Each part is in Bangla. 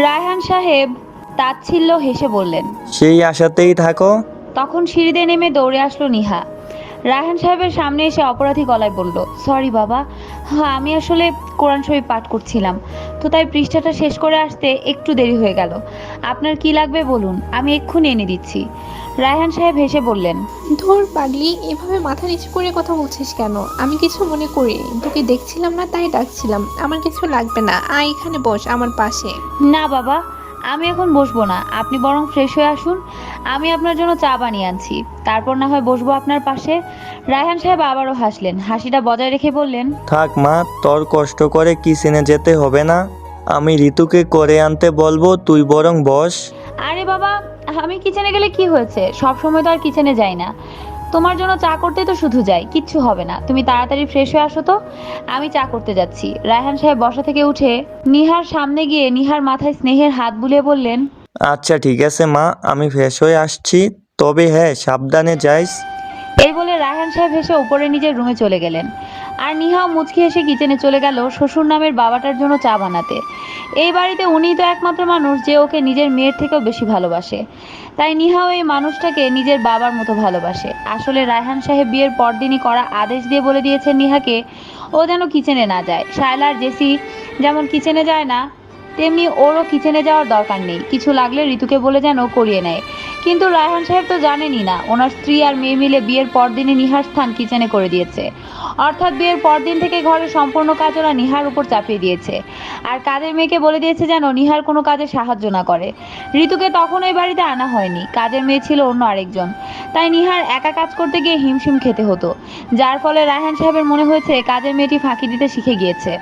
রায়হান সাহেব তাচ্ছিল্য হেসে বললেন সেই আশাতেই থাকো। তখন সিঁড়িতে নেমে দৌড়ে আসলো নিহা। রায়হান সাহেবের সামনে এসে অপরাধী গলায় বলল সরি বাবা হ্যাঁ আমি আসলে কোরআন শরীফ পাঠ করছিলাম। তো তাই পৃষ্ঠাটা শেষ করে আসতে একটু দেরি হয়ে গেল। আপনার কি লাগবে বলুন আমি এক্ষুনি এনে দিচ্ছি। রায়হান সাহেব হেসে বললেন ধর পাগলি এভাবে মাথা নিচু করে কথা বলছিস কেন? আমি কিছু মনে করি তোকে দেখছিলাম না তাই ডাকছিলাম। আমার কিছু লাগবে না আয় এখানে বস আমার পাশে। না বাবা আমি এখন বসবো না। আপনি বরং ফ্রেশ হয়ে আসুন। আমি আপনার জন্য চা বানিয়ে আনছি। তারপর না হয় বসবো আপনার পাশে। রায়হান সাহেব আবারও হাসলেন। হাসিটা বজায় রেখে বললেন থাক মা তোর কষ্ট করে কিচেনে যেতে হবে না। আমি ঋতুকে করে আনতে বলব তুই বরং বস। আরে বাবা আমি কিচেনে গেলে কি হয়েছে? সব সময় তো আর কিচেনে যাই না। তোমার জন্য চা করতে তো শুধু যাই কিচ্ছু হবে না। তুমি তাড়াতাড়ি ফ্রেশ হয়ে আসো তো। আমি চা করতে যাচ্ছি। রায়হান সাহেব বসা থেকে উঠে নিহার সামনে গিয়ে নিহার মাথায় স্নেহের হাত বুলিয়ে বললেন আচ্ছা ঠিক আছে মা আমি ফ্রেশ হয়ে আসছি। তবে হ্যাঁ সাবধানে যাইস। এই বলে রায়হান সাহেব হেসে উপরে নিজের রুমে চলে গেলেন। আর নিহাও মুচকি এসে কিচেনে চলে গেল শ্বশুর নামের বাবাটার জন্য চা বানাতে। এই বাড়িতে উনিই তো একমাত্র মানুষ যে ওকে নিজের মেয়ের থেকেও বেশি ভালোবাসে। তাই নিহাও এই মানুষটাকে নিজের বাবার মতো ভালোবাসে। আসলে রায়হান সাহেব বিয়ের পরদিনই করা আদেশ দিয়ে বলে দিয়েছেন নিহাকে, ও যেন কিচেনে না যায়। শায়লা আর জেসি যেমন কিচেনে যায় না, তেমনি ওরও কিচেনে যাওয়ার দরকার নেই। কিছু লাগলে ঋতুকে বলে যেন করিয়ে নেয়। কিন্তু রায়হান সাহেব তো জানেনই না, ওনার স্ত্রী আর মেয়ে মিলে বিয়ের পরদিনই নিহার স্থান কিচেনে করে দিয়েছে। অর্থাৎ বিয়ের পরদিন থেকে ঘরের সম্পূর্ণ কাজ ওরা নিহার উপর চাপিয়ে দিয়েছে। আর কাজের মেয়েকে বলে দিয়েছে যেন নিহার কোনো কাজে সাহায্য না করে। ঋতুকে তখন ওই বাড়িতে আনা হয়নি, কাজের মেয়ে ছিল অন্য আরেকজন। তাই নিহার একা কাজ করতে গিয়ে হিমশিম খেতে হতো, যার ফলে রায়হান সাহেবের মনে হয়েছে কাজের মেয়েটি ফাঁকি দিতে শিখে গিয়েছে।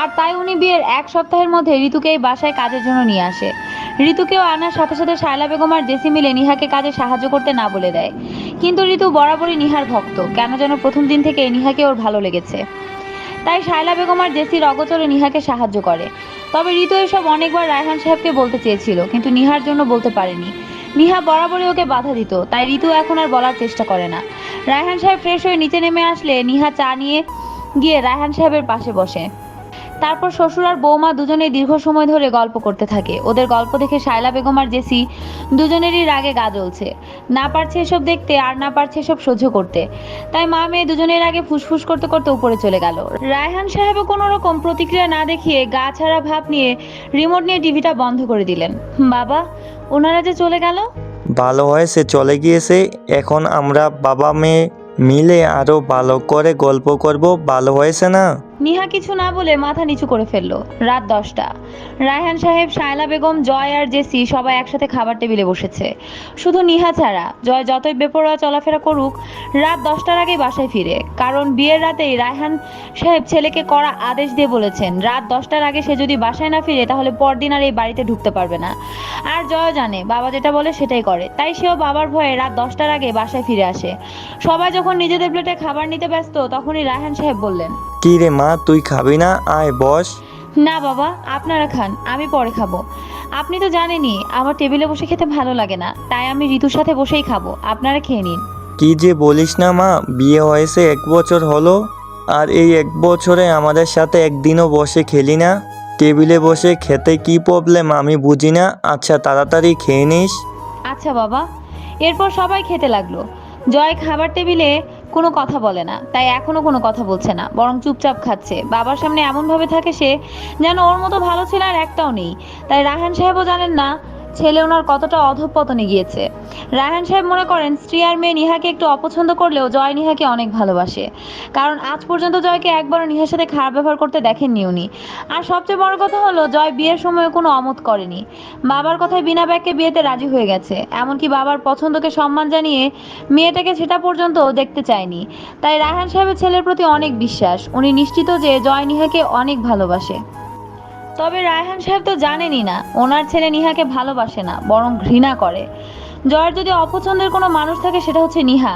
আর তাই উনি বিয়ের এক সপ্তাহের মধ্যে ঋতুকে এই বাসায় কাজের জন্য নিয়ে আসে। ঋতুকেও আনার সাথে সাথে শায়লা বেগম আর জেসি মিলে নিহাকে কাজে সাহায্য করতে না বলে দেয়। কিন্তু ঋতু বরাবরই নিহার ভক্ত। কেন যেন প্রথম দিন থেকে নিহাকে ওর ভালো লেগেছে। তাই শায়লা বেগম আর জেসির অগোচরে নিহাকে সাহায্য করে। তবে ঋতু এসব অনেকবার রায়হান সাহেবকে বলতে চেয়েছিল, কিন্তু নিহার জন্য বলতে পারেনি। নিহা বরাবরই ওকে বাধা দিত, তাই ঋতু এখন আর বলার চেষ্টা করে না। রায়হান সাহেব ফ্রেশ হয়ে নিচে নেমে আসলে নিহা চা নিয়ে গিয়ে রায়হান সাহেবের পাশে বসে। তারপর শ্বশুর আর বৌমা দুজনেই দীর্ঘ সময় ধরে গল্প করতে থাকে। ওদের গল্প দেখে শায়লা বেগম আর জেসি দুজনেরই রাগে গা জ্বলছে। না পারছে এসব দেখতে, আর না পারছে এসব সহ্য করতে। তাই মা মেয়ে দুজনের আগে ফুসফুস করতে করতে উপরে চলে গেল। রায়হান সাহেবও কোনো রকম প্রতিক্রিয়া না দেখিয়ে গা ছাড়া ভাব নিয়ে রিমোট নিয়ে টিভিটা বন্ধ করে দিলেন। বাবা, ওনারা যে চলে গেল? ভালো হয়েছে চলে গিয়েছে। এখন আমরা বাবা মেয়ে মিলে আরও ভালো করে গল্প করব, ভালো হয়েছে না? নিহা কিছু না বলে মাথা নিচু করে ফেলল। রাত দশটা। রায়হান সাহেব, শায়লা বেগম, জয় আর জেসি সবাই একসাথে খাবার টেবিলে বসেছে। শুধু নিহা ছাড়া, জয় যতই বেপরোয়া চলাফেরা করুক, রাত দশটার আগেই বাসায় ফিরে। কারণ বিয়ের রাতেই রায়হান সাহেব ছেলেকে করা আদেশ দিয়ে বলেছেন, রাত দশটার আগে সে যদি বাসায় না ফিরে, তাহলে পরদিন আর এই বাড়িতে ঢুকতে পারবে না। আর জয় জানে, বাবা যেটা বলে সেটাই করে। তাই সেও বাবার ভয়ে রাত দশটার আগে বাসায় ফিরে আসে। সবাই যখন নিজেদের প্লেটে খাবার নিতে ব্যস্ত, তখনই রায়হান সাহেব বললেন কি রে মা তুই খাবি না? আয় বস। না বাবা আপনারা খান আমি পরে খাব। আপনি তো জানেনই আমার টেবিলে বসে খেতে ভালো লাগে না তাই আমি ঋতুর সাথে বসেই খাব আপনারা খেয়ে নিন। কি যে বলিস না মা বিয়ে হয়েছে এক বছর হলো আর এই এক বছরে আমাদের সাথে একদিনও বসে খেলি না। টেবিলে বসে খেতে কি প্রবলেম আমি বুঝি না আচ্ছা তাড়াতাড়ি খেয়ে নিস। আচ্ছা বাবা এরপর সবাই খেতে লাগল। জয় খাবার টেবিলে কোনো কথা বলে না, তাই এখনও কোনো কথা বলছে না, বরং চুপচাপ খাচ্ছে। বাবার সামনে এমনভাবে থাকে সে যেন ওর মতো ভালো ছেলে আর একটাও নেই। তাই রাহান সাহেবও জানেন না ছেলে ওনার কতটা অধঃপতনে গিয়েছে। রায়হান সাহেব মনে করেন, স্ত্রী আর মেয়ে নিহাকে একটু অপছন্দ করলেও জয় নিহাকে অনেক ভালোবাসে। কারণ আজ পর্যন্ত জয়কে একবারও নিহার সাথে খারাপ ব্যবহার করতে দেখেননি উনি। আর সবচেয়ে বড় কথা হলো, জয় বিয়ের সময় কোনো অমত করেনি। বাবার কথায় বিনা ব্যাগকে বিয়েতে রাজি হয়ে গেছে। এমনকি বাবার পছন্দকে সম্মান জানিয়ে মেয়েটাকে সেটা পর্যন্ত দেখতে চায়নি। তাই রায়হান সাহেবের ছেলের প্রতি অনেক বিশ্বাস। উনি নিশ্চিত যে জয় নিহাকে অনেক ভালোবাসে। তবে রায়হান সাহেব তো জানেনই না, ওনার ছেলে নিহাকে ভালোবাসে না, বরং ঘৃণা করে। জয়ের যদি অপছন্দের কোনো মানুষ থাকে সেটা হচ্ছে নিহা।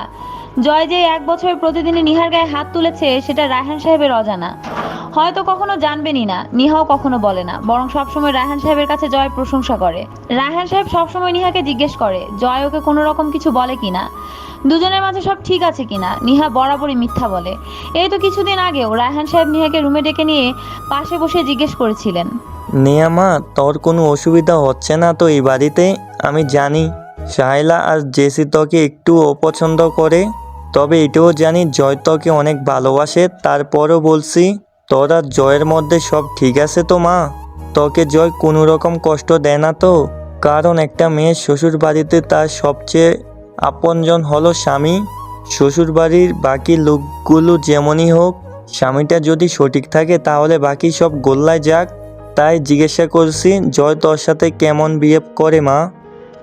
জয় যে এক বছর প্রতিদিনই নিহার গায়ে হাত তুলেছে, সেটা রায়হান সাহেবের অজানা। হয়তো কখনো জানবেনই না, নিহাও কখনো বলে না, বরং সবসময় রায়হান সাহেবের কাছে জয় প্রশংসা করে। রায়হান সাহেব সবসময় নিহাকে জিজ্ঞেস করে, জয় ওকে কোনো রকম কিছু বলে কিনা? দুজনের মাঝে সব ঠিক আছে কিনা? নিহা বরাবরই মিথ্যা বলে। এই তো কিছুদিন আগেও রায়হান সাহেব নিহাকে রুমে ডেকে নিয়ে পাশে বসে জিজ্ঞেস করেছিলেন। নেয়া মা, তোর কোনো অসুবিধা হচ্ছে না তো এই বাড়িতে? আমি জানি। সাহেলা আর জেসি তোকে একটু অপছন্দ করে, তবে এটাও জানি জয় তোকে অনেক ভালোবাসে, তারপরও বলছি, তোরা জয়ের মধ্যে সব ঠিক আছে তো মা? তোকে জয় কোনো রকম কষ্ট দেয় না তো? কারণ একটা মেয়ের শ্বশুর বাড়িতে তার সবচেয়ে আপনজন হলো স্বামী, শ্বশুরবাড়ির বাকি লোকগুলো যেমনই হোক, স্বামীটা যদি সঠিক থাকে তাহলে বাকি সব গোল্লায় যাক। তাই জিজ্ঞাসা করছি, জয় তোর সাথে কেমন বিহেভ করে মা?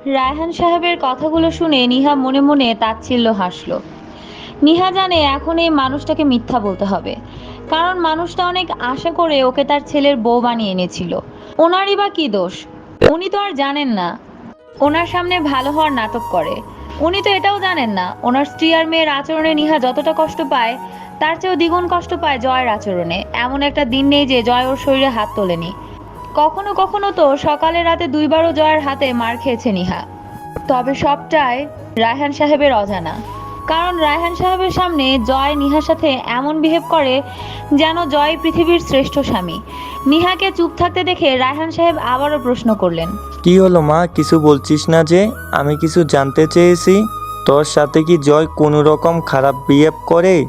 রায়হান সাহেবের কথাগুলো শুনে নিহা মনে মনে তাচ্ছিল্য হাসলো। নিহা জানে এখন এই মানুষটাকে মিথ্যা বলতে হবে। কারণ মানুষটা অনেক আশা করে ওকে তার ছেলের বউ বানিয়ে এনেছিল। ওনারই বা কি দোষ? উনি তো আর জানেন না। ওনার সামনে ভালো হওয়ার নাটক করে। উনি তো এটাও জানেন না, ওনার স্ত্রী আর মেয়ের আচরণে নিহা যতটা কষ্ট পায়, তার চেয়েও দ্বিগুণ কষ্ট পায় জয়ের আচরণে। এমন একটা দিন নেই যে জয় ওর শরীরে হাত তোলেনি। কখনো কখনো তো সকালে রাতে দুইবারও জয়ের হাতে মার খেয়েছে নিহা। তবে সবটাই রায়হান সাহেবের অজানা। কারণ রায়হান সাহেবের সামনে জয় নিহার সাথে এমন বিহেভ করে যেন জয় পৃথিবীর শ্রেষ্ঠ স্বামী। নিহাকে চুপ থাকতে দেখে রায়হান সাহেব আবারও প্রশ্ন করলেন। কি হলো মা কিছু বলছিস না যে আমি কিছু জানতে চেয়েছি? তোর সাথে কি জয় কোনো রকম খারাপ বিহেভ করে?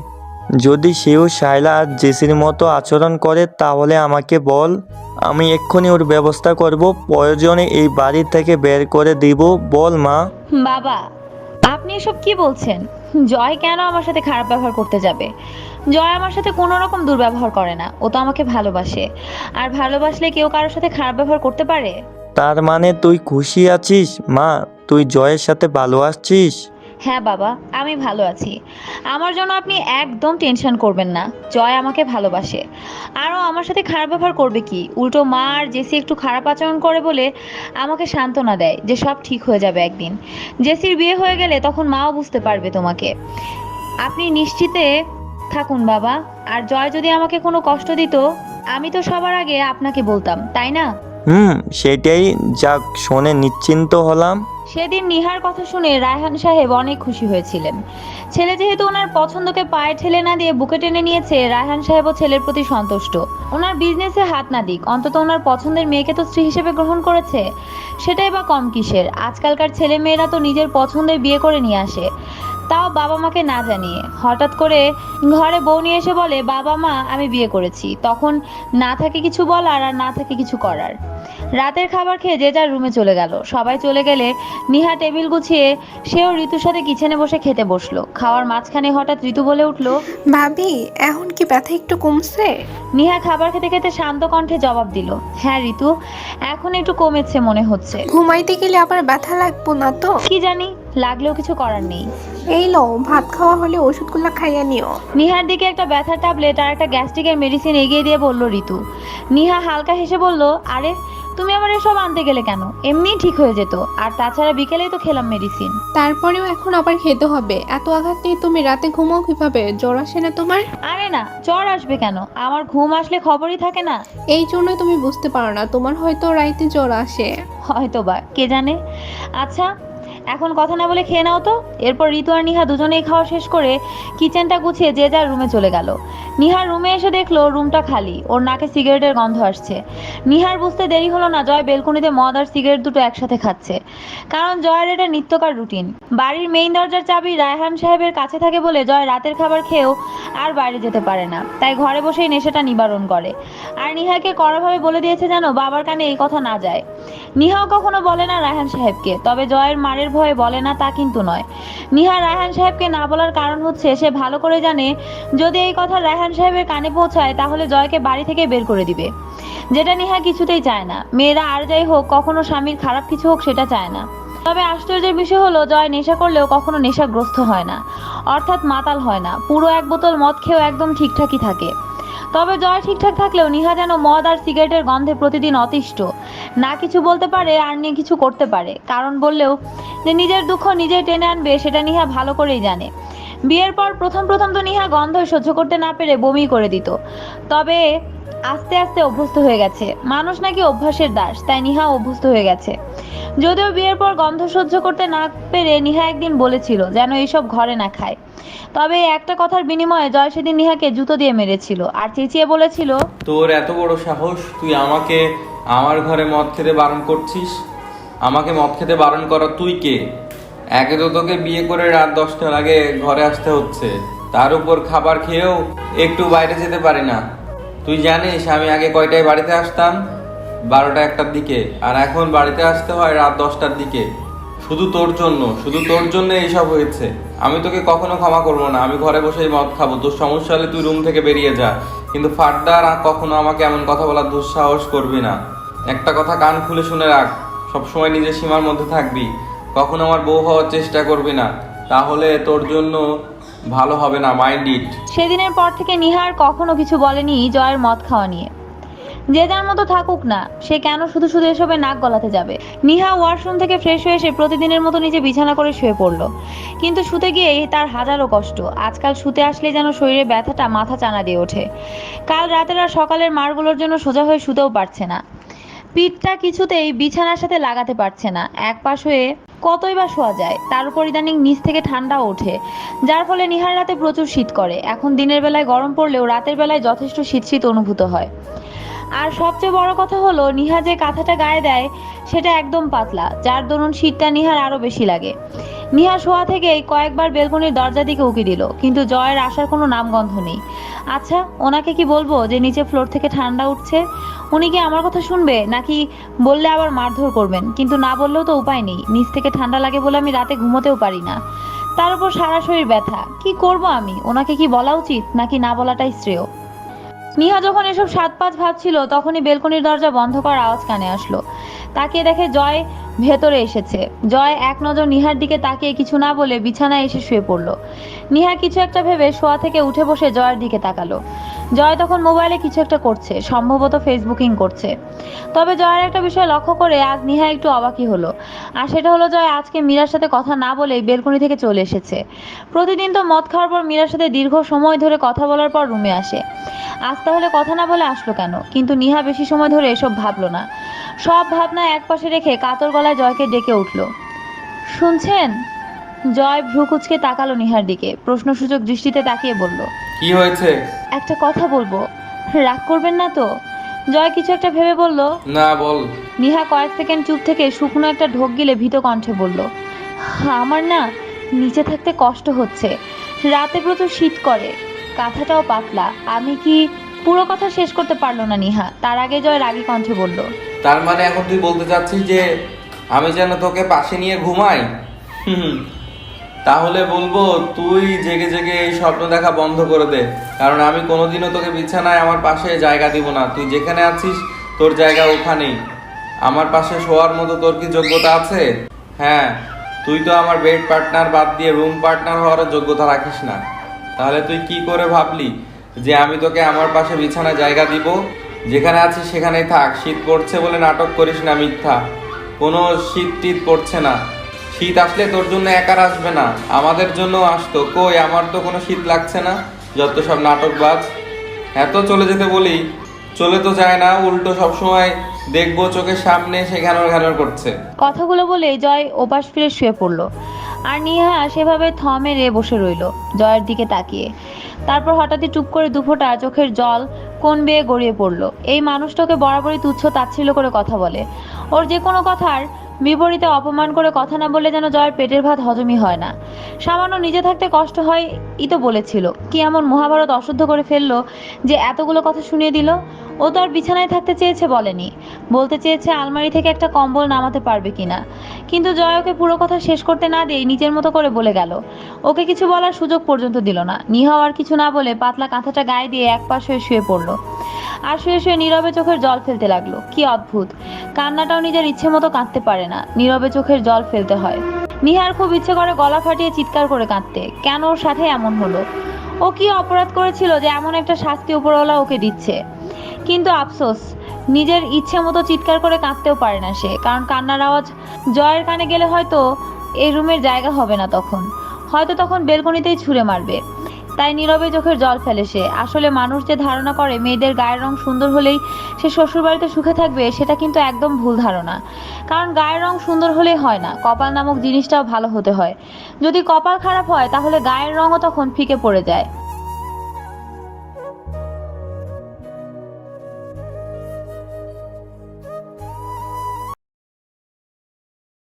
যদি সেও শায়লা আর জেসির মতো আচরণ করে তাহলে আমাকে বল। আমি এক্ষুনি ওর ব্যবস্থা করব প্রয়োজনে এই বাড়ি থেকে বের করে দিব। বল মা। বাবা আপনি এসব কি বলছেন? জয় কেন আমার সাথে খারাপ ব্যবহার করতে যাবে? জয় আমার সাথে কোনো রকম দুর্ব্যবহার করে না। ও তো আমাকে ভালোবাসে। আর ভালোবাসলে কেউ কারোর সাথে খারাপ ব্যবহার করতে পারে? তার মানে তুই খুশি আছিস? মা, তুই জয়ের সাথে ভালো আসছিস? হ্যাঁ বাবা, আমি ভালো আছি। আমার জন্য আপনি একদম টেনশন করবেন না, জয় আমাকে ভালোবাসে। আরও আমার সাথে খারাপ ব্যবহার করবে কি? উল্টো মা আর জেসি একটু খারাপ আচরণ করে বলে আমাকে সান্ত্বনা দেয় যে সব ঠিক হয়ে যাবে একদিন। জেসির বিয়ে হয়ে গেলে তখন মাও বুঝতে পারবে তোমাকে। আপনি নিশ্চিতে থাকুন বাবা, আর জয় যদি আমাকে কোনো কষ্ট দিত, আমি তো সবার আগে আপনাকে বলতাম, তাই না? হুম, সেটাই যাক, শুনে নিশ্চিন্ত হলাম। সেদিন নিহার কথা শুনে রায়হান সাহেব অনেক খুশি হয়েছিলেন। ছেলে যেহেতু ওনার পছন্দকে পায়ে ঠেলে না দিয়ে বুকে টেনে নিয়েছে, রায়হান সাহেবও ছেলের প্রতি সন্তুষ্ট। ওনার বিজনেসে হাত না দিক, অন্তত ওনার পছন্দের মেয়েকে তো স্ত্রী হিসেবে গ্রহণ করেছে। সেটাই বা কম কিসের? আজকালকার ছেলে মেয়েরা তো নিজের পছন্দের বিয়ে করে নিয়ে আসে। তাও বাবা মাকে না জানিয়ে। হঠাৎ করে ঘরে বউ নিয়ে এসে বলে বাবা মা আমি বিয়ে করেছি। তখন না থাকে কিছু বলার আর না থাকে কিছু করার। রাতের খাবার খেয়ে যে যার রুমে চলে গেল। সবাই চলে গেলে নিহা টেবিল গুছিয়ে সেও ঋতুর সাথে কিচেনে বসে খেতে বসল। খাওয়ার মাঝখানে হঠাৎ ঋতু বলে উঠল ভাবি এখন কি ব্যথা একটু কমছে? নিহা খাবার খেতে খেতে শান্ত কণ্ঠে জবাব দিল হ্যাঁ ঋতু এখন একটু কমেছে মনে হচ্ছে। ঘুমাইতে গেলে আবার ব্যথা লাগবো না তো? কি জানি লাগলেও কিছু করার নেই। এই লো ভাত খাওয়া হলে ওষুধগুলো খাইয়া নিও। নিহার দিকে একটা ব্যথার ট্যাবলেট আর একটা গ্যাস্ট্রিকের মেডিসিন এগিয়ে দিয়ে বলল ঋতু। নিহা হালকা হেসে বলল আরে তুমি আবার এসব আনতে গেলে কেন? এমনিই ঠিক হয়ে যেত। আর তাছাড়া বিকেলেই তো খেলাম মেডিসিন। তারপরেও এখন আবার খেতে হবে। এত আঘাত নিয়ে তুমি রাতে ঘুমাও কীভাবে? জ্বর আসে না তোমার? আরে না জ্বর আসবে কেন? আমার ঘুম আসলে খবরই থাকে না। এই জন্যই তুমি বুঝতে পারো না তোমার হয়তো রাইতে জ্বর আসে। হয়তো বা কে জানে? আচ্ছা এখন কথা না বলে খেয়ে নাও তো। এরপর ঋতু আর নিহা দুজনেই খাওয়া শেষ করে কিচেনটা গুছিয়ে যে যার রুমে চলে গেল। নিহার রুমে এসে দেখল রুমটা খালি, ওর নাকে সিগারেটের গন্ধ আসছে। নিহার বুঝতে দেরি হলো না, জয় বেলকনিতে মদ আর সিগারেট দুটো একসাথে খাচ্ছে। কারণ জয়ের এটা নিত্যকার রুটিন বাড়ির মেইন দরজার চাবি রায়হান সাহেবের কাছে থাকে বলে জয় রাতের খাবার খেয়েও আর বাইরে যেতে পারে না। তাই ঘরে বসেই নেশাটা নিবারণ করে। আর নিহাকে কড়াভাবে বলে দিয়েছে যেন বাবার কানে এই কথা না যায়। নিহাও কখনো বলে না রায়হান সাহেবকে, তবে জয়ের মারের ভয়ে বলে না তা কিন্তু নয়। নিহা রায়হান সাহেবকে না বলার কারণ হচ্ছে, সে ভালো করে জানে, যদি এই কথা রায়হান সাহেবের কানে পৌঁছায়, তাহলে জয়কে বাড়ি থেকে বের করে দিবে। যেটা নিহা কিছুতেই চায় না। মেয়েরা আর যাই হোক, কখনো স্বামীর খারাপ কিছু হোক, সেটা চায় না। তবে আশ্চর্যের বিষয় হলো, জয় নেশা করলেও কখনো নেশাগ্রস্ত হয় না। অর্থাৎ মাতাল হয় না। পুরো এক বোতল মদ খেয়েও একদম ঠিকঠাকই থাকে। তবে জয় ঠিকঠাক থাকলেও নিহা যেন মদ আর সিগারেটের গন্ধে প্রতিদিন অতিষ্ঠ। না কিছু বলতে পারে আর নিয়ে কিছু করতে পারে। কারণ বললেও যে নিজের দুঃখ নিজেই টেনে আনবে, সেটা নিহা ভালো করেই জানে। বিয়ের পর প্রথম প্রথম তো নিহা গন্ধ সহ্য করতে না পেরে বমি করে দিত। তবে আস্তে আস্তে অভ্যস্ত হয়ে গেছে। মানুষ নাকি অভ্যাসের দাস, তাই নিহা অভ্যস্ত হয়ে গেছে। যদিও বিয়ের পর গন্ধ সহ্য করতে না পেরে নিহা একদিন বলেছিল যেন এইসব ঘরে না খায়। তবে একটা কথার বিনিময়ে জয় সেদিন নিহাকে জুতো দিয়ে মেরেছিল আর চেঁচিয়ে বলেছিল, তোর এত বড় সাহস, তুই আমাকে আমার ঘরে মদ খেতে বারণ করছিস? আমাকে মদ খেতে বারণ করা তুই কে? একে তো তোকে বিয়ে করে রাত দশটার আগে ঘরে আসতে হচ্ছে। তার উপর খাবার খেয়েও একটু বাইরে যেতে পারি না। তুই জানিস, আমি আগে কয়টায় বাড়িতে আসতাম? বারোটা একটার দিকে। আর এখন বাড়িতে আসতে হয় রাত দশটার দিকে। শুধু তোর জন্য, শুধু তোর জন্য এইসব হয়েছে। আমি তোকে কখনো ক্ষমা করব না। আমি ঘরে বসেই মদ খাব। তোর সমস্যা হলে তুই রুম থেকে বেরিয়ে যা। কিন্তু ফার্দার আর কখনো আমাকে এমন কথা বলার দুঃসাহস করবি না। একটা কথা কান খুলে শুনে রাখ। সবসময় নিজের সীমার মধ্যে থাকবি। কখনো আমার বউ হওয়ার চেষ্টা করবি না। তাহলে তোর জন্য ভালো হবে না মাইন্ড ইট সেদিনের পর থেকে নিহা আর কখনো কিছু বলেনি জয়ের মদ খাওয়া নিয়ে। যে যার মতো থাকুক না, সে কেন শুধু শুধু এসবে নাক গলাতে যাবে? নিহা ওয়াশরুম থেকে ফ্রেশ হয়ে এসে প্রতিদিনের মতো নিজে বিছানা করে শুয়ে পড়ল। কিন্তু শুতে গিয়েই তার হাজারো কষ্ট। আজকাল শুতে আসলে যেন শরীরে ব্যথাটা মাথা চানা দিয়ে ওঠে। কাল রাতের আর সকালের মারগুলোর জন্য সোজা হয়ে শুতেও পারছে না। পিঠটা কিছুতেই বিছানার সাথে লাগাতে পারছে না। এক পাশ হয়ে কতই বা শোয়া যায়, তার উপর ইদানিং নিচ থেকে ঠান্ডা ওঠে, যার ফলে নিহার রাতে প্রচুর শীত করে। এখন দিনের বেলায় গরম পড়লেও রাতের বেলায় যথেষ্ট শীত শীত অনুভূত হয়। আর সবচেয়ে বড় কথা হলো, নিহা যে কাঁথাটা গায়ে দেয়, সেটা একদম পাতলা, যার দরুন শীতটা নিহার আরও বেশি লাগে। নিহা শোয়া থেকেই কয়েকবার বেলকনির দরজা দিকে উকি দিল, কিন্তু জয়ের আসার কোনো নামগন্ধ নেই। আচ্ছা ওনাকে কি বলব যে নিচে ফ্লোর থেকে ঠান্ডা উঠছে? উনি কি আমার কথা শুনবে, নাকি বললে আবার মারধর করবেন? কিন্তু না বললেও তো উপায় নেই, নিচ থেকে ঠান্ডা লাগে বলে আমি রাতে ঘুমোতেও পারি না। তার উপর সারা শরীর ব্যথা। কি করব আমি? ওনাকে কি বলা উচিত, নাকি না বলাটাই শ্রেয়? নিহা যখন এসব সাত পাঁচ ভাবছিল, তখনই বেলকনির দরজা বন্ধ করার আওয়াজ কানে আসলো। তাকিয়ে দেখে জয় ভেতরে এসেছে। জয় এক নজর নিহার দিকে তাকিয়ে কিছু না বলে বিছানায় এসে শুয়ে পড়ল। নিহা কিছু একটা ভেবে শোয়া থেকে উঠে বসে জয়ের দিকে তাকালো। জয় তখন মোবাইলে কিছু একটা করছে, সম্ভবত ফেসবুকিং করছে। তবে জয়ের একটা বিষয় লক্ষ্য করে আজ নিহা একটু অবাকই হলো। আর সেটা হলো জয় আজকে মীরার সাথে কথা না বলেই বেলকনি থেকে চলে এসেছে। প্রতিদিন তো মদ খাওয়ার পর মীরার সাথে দীর্ঘ সময় ধরে কথা বলার পর রুমে আসে। আজ তাহলে কথা না বলে আসলো কেন? কিন্তু নিহা বেশি সময় ধরে এসব ভাবলো না। সব ভাবনা একপাশে রেখে কাতর গলায় জয়কে ডেকে উঠল। শুনছেন? জয় ভ্রুকুচকে তাকালো নিহার দিকে। প্রশ্নসূচক দৃষ্টিতে তাকিয়ে বলল কি হয়েছে? একটা কথা বলব। রাগ করবেন না তো? জয় কিছু একটা ভেবে বলল না বল। নিহা কয়েক সেকেন্ড চুপ থেকে শুকনো একটা ঢোক গিলে ভীত কণ্ঠে বলল আমার না নিচে থাকতে কষ্ট হচ্ছে। রাতে প্রচুর শীত করে। কাঁথাটাও পাতলা। আমি কি পুরো কথা শেষ করতে পারল না নিহা? তার আগে জয় রাগী কণ্ঠে বলল তার মানে এখন তুই বলতে চাচ্ছিস যে আমি যেন তোকে পাশে নিয়ে ঘুমাই? হুম, তাহলে বলব, তুই জেগে জেগে এই স্বপ্ন দেখা বন্ধ করে দে। কারণ আমি কোনোদিনও তোকে বিছানায় আমার পাশে জায়গা দিব না। তুই যেখানে আছিস, তোর জায়গা ওখানেই। আমার পাশে শোয়ার মতো তোর কি যোগ্যতা আছে? হ্যাঁ তুই তো আমার বেড পার্টনার বাদ দিয়ে রুম পার্টনার হওয়ার যোগ্যতা রাখিস না। তাহলে তুই কি করে ভাবলি যে আমি তোকে আমার পাশে বিছানা জায়গা দিব? যেখানে আছিস, সেখানেই থাক। শীত পড়ছে বলে নাটক করিস না মিথ্যা। কোনো শীত টিত পড়ছে না। শীত আসলে তোর জন্য একার আসবে না। আমাদের জন্য আসতো। কই, আমার তো কোনো শীত লাগছে না। যত সব নাটকবাজ। এত চলে যেতে বলি, চলে তো যায় না। উল্টো সবসময় দেখব চোখের সামনে সে ঘ্যানর ঘ্যানর করছে। কথাগুলো বলে জয় ওপাশ ফিরে শুয়ে পড়ল। আর নিহা সেভাবে থ মেরে বসে রইল, জয়ের দিকে তাকিয়ে। তারপর হঠাৎই চুপ করে দুফোটা চোখের জল কোন বেয়ে গড়িয়ে পড়ল। এই মানুষটাকে বরাবরই তুচ্ছ তাচ্ছিল্য করে কথা বলে। ওর যে কোনো কথার বিপরীতে অপমান করে কথা না বলে যেন জয়ের পেটের ভাত হজমই হয় না। সামান্য নিজে থাকতে কষ্ট হয়, ই তো বলেছিল। কি এমন মহাভারত অশুদ্ধ করে ফেলল যে এতগুলো কথা শুনিয়ে দিল? ও তো আর বিছানায় থাকতে চেয়েছে বলেনি। বলতে চেয়েছে আলমারি থেকে একটা কম্বল নামাতে পারবে কিনা। কিন্তু জয় ওকে পুরো কথা শেষ করতে না দিয়ে নিজের মতো করে বলে গেল। ওকে কিছু বলার সুযোগ পর্যন্ত দিল না। নিহাও আর কিছু না বলে পাতলা কাঁথাটা গায়ে দিয়ে এক পাশ শুয়ে পড়ল। আর শুয়ে শুয়ে নীরবে চোখের জল ফেলতে লাগল। কি অদ্ভুত। কান্নাটাও নিজের ইচ্ছে মতো কাঁদতে পারে না। নীরবে চোখের জল ফেলতে হয়। নিহার খুব ইচ্ছে করে গলা ফাটিয়ে চিৎকার করে কাঁদতে। কেন ওর সাথে এমন হলো? ও কি অপরাধ করেছিল যে এমন একটা শাস্তি উপরওয়ালা ওকে দিচ্ছে? কিন্তু আফসোস, নিজের ইচ্ছে মতো চিৎকার করে কাঁদতেও পারে না সে। কারণ কান্নার আওয়াজ জয়ের কানে গেলে হয়তো এই রুমের জায়গা হবে না তখন। হয়তো তখন বেলকনিতেই ছুঁড়ে মারবে। তাই নীরবে চোখের জল ফেলে সে। আসলে মানুষ যে ধারণা করে মেয়েদের গায়ের রং সুন্দর হলেই সে শ্বশুরবাড়িতে সুখে থাকবে, সেটা কিন্তু একদম ভুল ধারণা। কারণ গায়ের রং সুন্দর হলেই হয় না, কপাল নামক জিনিসটাও ভালো হতে হয়। যদি কপাল খারাপ হয়, তাহলে গায়ের রঙও তখন ফিকে পড়ে যায়।